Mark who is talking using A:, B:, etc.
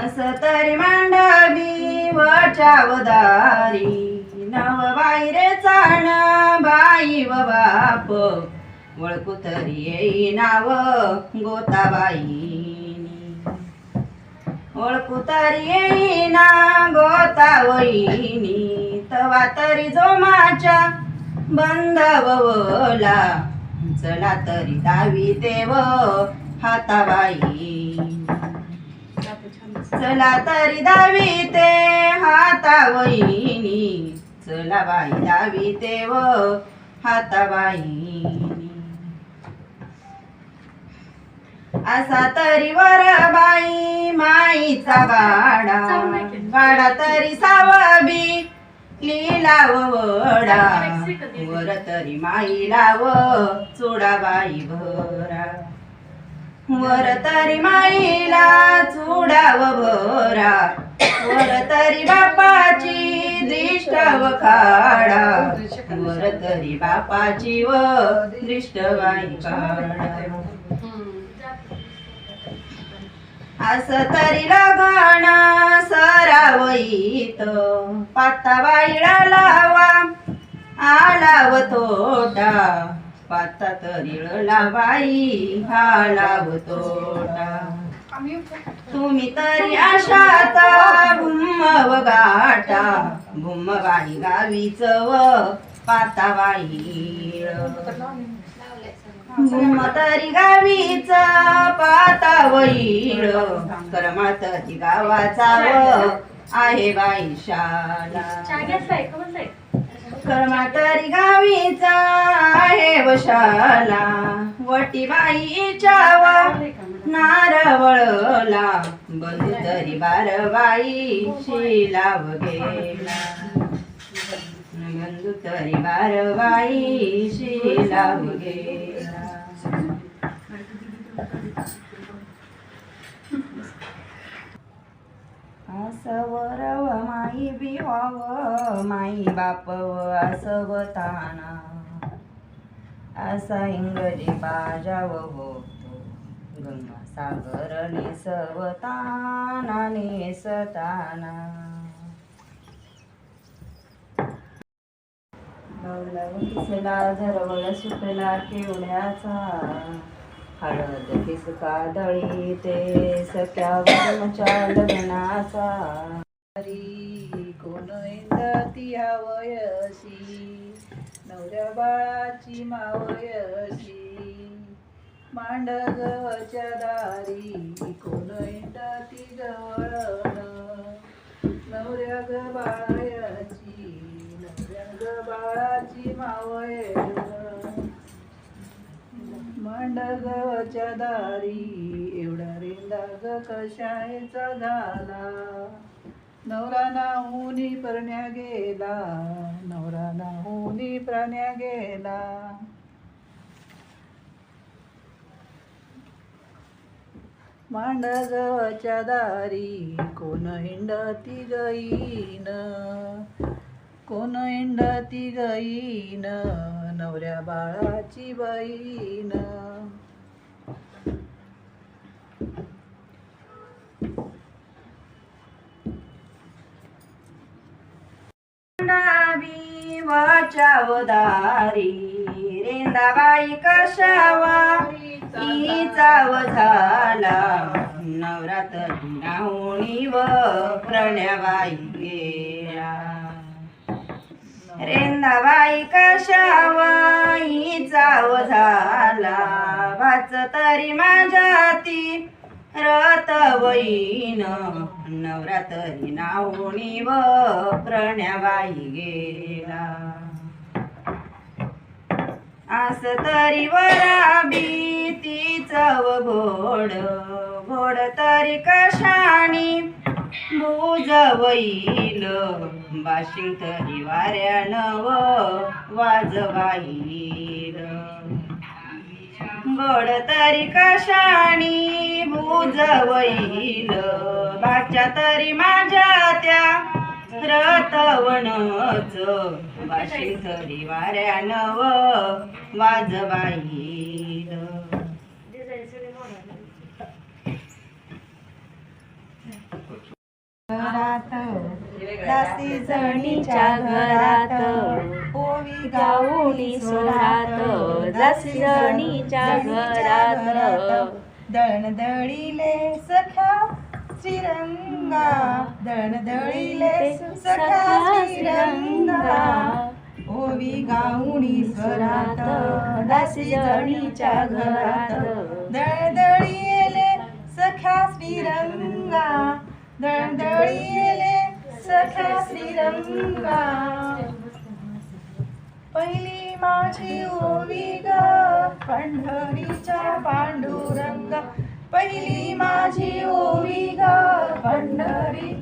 A: अस तरी मांडवी वचावदारी नव बाई रे चाण बाई व बाप. वळकू तरी येई नाव गोताबाई ओळखू तरी येईना गोता गोतावईनी तवा तरी जोमाच्या बंधवला चला तरी दावी देव हाताबाई. चला तरी दावी ते हातावहिनी चला बाई दावी व हाताबाई असा तरी वर बाई माईचा बाडा. बाडा तरी सावाबी लिलाव वडा. वर तरी माई लाव चुडाबाई भरा. तरी माईला चुडाव भरा. वर तरी बापाची दृष्ट काढा वर तरी बापाची व दृष्टवाई काढा असं तरी लगन सरावईत. पाता बाईला लावा आलाव तोटा. पाता तरी बाई हालाव तोटा तुम्ही तरी आशात भुम्म व गाटा भुम्म बाई गावीच व पाता बाई तरी गावीच पाता वैळ करमात गावाचा व आहे बाई शाला कर्मा तरी गावीचा आहे वशाला. वटीबाईच्या वा नारवळला बंधू तरी बारबाई शिलाव गेला बंधू तरी बारबाई शिलाव गेला सवरव माई बिवाव माई बापव असवताना. असा इंग्रजी बाजाव होतो. गंगा सागर नेसवताना नेसताना. गवळव झरवळ सुटला केवढ्याचा. हळद किसका दळी ते सख्या वरमच्या लग्नाचा हरी कोण इंदती वयशी नवऱ्या बाळाची मावयशी. मांडगच्या दारी कोण इंदती गवळ नवऱ्या ग बाळाची नवऱ्या ग बाळाची मावय मांडगच्या दारी एवढा रेंदा ग कशायचा झाला? नवरा नाहुनी परण्या गेला नवरा नाहुनी प्राण्या गेला. मांडगच्या दारी कोण हिंडती गईन? कोण हिंडती गईन? नवऱ्या बाळाची बहीण. डावी वाचावदारी. रेंदाबाई कशावा चाव झाला. नवरात्र नाहुणी व प्रणयबाई रेंदाबाई कशावाई चाव झाला. भाच तरी माझ्या ती रत वैन नवरात्री नावणी व प्रण्याबाई गेला. आस तरी वराबी ती चव घोड घोड तरी कशाणी बुजवईल. बाशिंग तरी वाऱ्यानं वाजवाईल. गोड तरी कशाणी बुजवईल. बाच्या तरी माझ्या त्या रतवणच बाशी तरी वाऱ्यानं वाजवाईल.
B: स्वरात दासी जणीच्या घरात ओवी गाऊनी स्वरात दासी जणीच्या घरात. दळण दळीले सखा श्रीरंगा दळण दळीले सखा श्रीरंगा. ओवी गाऊनी स्वरात दासी जणीच्या घरात. दळदळीले सखा श्रीरंगा दळदळीले सखा श्रीरंगा। पहिली माझी ओवी ग पंढरीच्या पांडुरंगा। पहिली माझी ओवी ग पंढरी